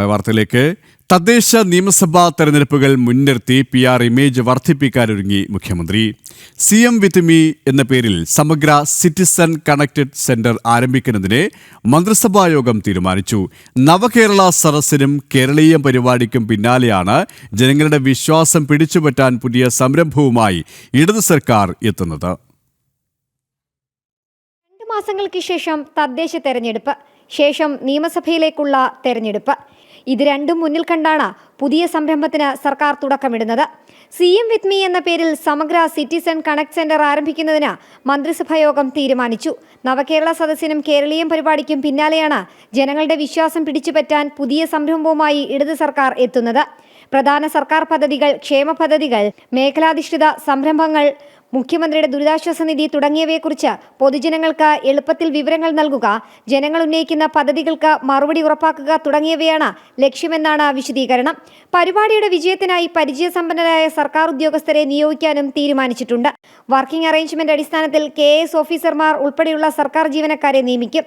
വാർത്തയിലേക്ക് തദ്ദേശ നിയമസഭാ തെരഞ്ഞെടുപ്പുകൾ മുൻനിർത്തി പി ആർ ഇമേജ് വർദ്ധിപ്പിക്കാനൊരുങ്ങി മുഖ്യമന്ത്രി. സി എം വിത്ത് എന്ന പേരിൽ സമഗ്ര സിറ്റിസൺ കണക്റ്റഡ് സെന്റർ ആരംഭിക്കുന്നതിന് മന്ത്രിസഭാ യോഗം തീരുമാനിച്ചു. നവകേരള സദസ്സിനും കേരളീയ പരിപാടിക്കും പിന്നാലെയാണ് ജനങ്ങളുടെ വിശ്വാസം പിടിച്ചുപറ്റാൻ പുതിയ സംരംഭവുമായി ഇടതു സർക്കാർ എത്തുന്നത്. മാസങ്ങൾക്ക് ശേഷം തദ്ദേശ തെരഞ്ഞെടുപ്പ് ശേഷം നിയമസഭയിലേക്കുള്ള തെരഞ്ഞെടുപ്പ്. ഇത് രണ്ടും മുന്നിൽ കണ്ടാണ് പുതിയ സംരംഭത്തിന് സർക്കാർ തുടക്കമിടുന്നത്. സി എം വിത്ത് മീ എന്ന പേരിൽ സമഗ്ര സിറ്റിസൺ കണക്ട് സെന്റർ ആരംഭിക്കുന്നതിന് മന്ത്രിസഭായോഗം തീരുമാനിച്ചു. നവകേരള സദസ്സിനും കേരളീയം പരിപാടിക്കും പിന്നാലെയാണ് ജനങ്ങളുടെ വിശ്വാസം പിടിച്ചുപറ്റാൻ പുതിയ സംരംഭവുമായി ഇടത് സർക്കാർ എത്തുന്നത്. പ്രധാന സർക്കാർ പദ്ധതികൾ ക്ഷേമ പദ്ധതികൾ മേഖലാധിഷ്ഠിത സംരംഭങ്ങൾ മുഖ്യമന്ത്രിയുടെ ദുരിതാശ്വാസ നിധി തുടങ്ങിയവയെക്കുറിച്ച് പൊതുജനങ്ങൾക്ക് എളുപ്പത്തിൽ വിവരങ്ങൾ നൽകുക ജനങ്ങൾ ഉന്നയിക്കുന്ന പദ്ധതികൾക്ക് മറുപടി ഉറപ്പാക്കുക തുടങ്ങിയവയാണ് ലക്ഷ്യമെന്നാണ് വിശദീകരണം. പരിപാടിയുടെ വിജയത്തിനായി പരിചയസമ്പന്നരായ സർക്കാർ ഉദ്യോഗസ്ഥരെ നിയോഗിക്കാനും തീരുമാനിച്ചിട്ടുണ്ട്. വർക്കിംഗ് അറേഞ്ച്മെന്റ് അടിസ്ഥാനത്തിൽ കെ ഓഫീസർമാർ ഉൾപ്പെടെയുള്ള സർക്കാർ ജീവനക്കാരെ നിയമിക്കും.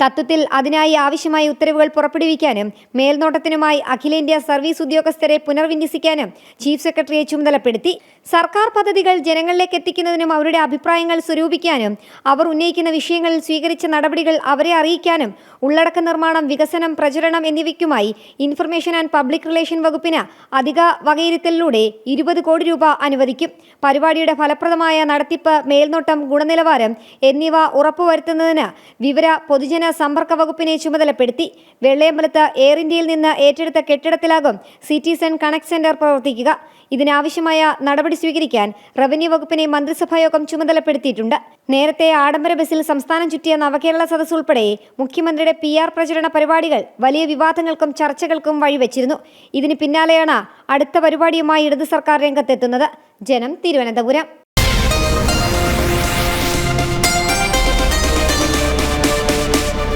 തത്വത്തിൽ അതിനായി ആവശ്യമായ ഉത്തരവുകൾ പുറപ്പെടുവിക്കാനും മേൽനോട്ടത്തിനുമായി അഖിലേന്ത്യാ സർവീസ് ഉദ്യോഗസ്ഥരെ പുനർവിന്യസിക്കാനും ചീഫ് സെക്രട്ടറിയെ ചുമതലപ്പെടുത്തി സർക്കാർ പദ്ധതികൾ ജനങ്ങളിലേക്ക് എത്തിക്കുന്നതിനും അവരുടെ അഭിപ്രായങ്ങൾ സ്വരൂപിക്കാനും അവർ ഉന്നയിക്കുന്ന വിഷയങ്ങളിൽ സ്വീകരിച്ച നടപടികൾ അവരെ അറിയിക്കാനും ഉള്ളടക്ക നിർമ്മാണം വികസനം പ്രചരണം എന്നിവയ്ക്കുമായി ഇൻഫർമേഷൻ ആൻഡ് പബ്ലിക് റിലേഷൻ വകുപ്പിന് അധിക വകയിരുത്തലിലൂടെ ഇരുപത് കോടി രൂപ അനുവദിക്കും. പരിപാടിയുടെ ഫലപ്രദമായ നടത്തിപ്പ് മേൽനോട്ടം ഗുണനിലവാരം എന്നിവ ഉറപ്പുവരുത്തുന്നതിന് വിവര പൊതുജന സമ്പർക്ക വകുപ്പിനെ ചുമതലപ്പെടുത്തി വെള്ളയമ്പലത്ത് എയർ ഇന്ത്യയിൽ നിന്ന് ഏറ്റെടുത്ത കെട്ടിടത്തിലാകും സിറ്റിസൺ കണക്ട് സെന്റർ പ്രവർത്തിക്കുക. ഇതിനാവശ്യമായ നടപടി സ്വീകരിക്കാൻ റവന്യൂ വകുപ്പിനെ മന്ത്രിസഭായോഗം ചുമതലപ്പെടുത്തിയിട്ടുണ്ട്. നേരത്തെ ആഡംബര ബസ്സിൽ സംസ്ഥാനം ചുറ്റിയ നവകേരള സദസ് ഉൾപ്പെടെ മുഖ്യമന്ത്രിയുടെ പി ആർ പ്രചരണ പരിപാടികൾ വലിയ വിവാദങ്ങൾക്കും ചർച്ചകൾക്കും വഴിവെച്ചിരുന്നു. ഇതിന് പിന്നാലെയാണ് അടുത്ത പരിപാടിയുമായി ഇടതു സർക്കാർ രംഗത്തെത്തുന്നത്. ജനം തിരുവനന്തപുരം.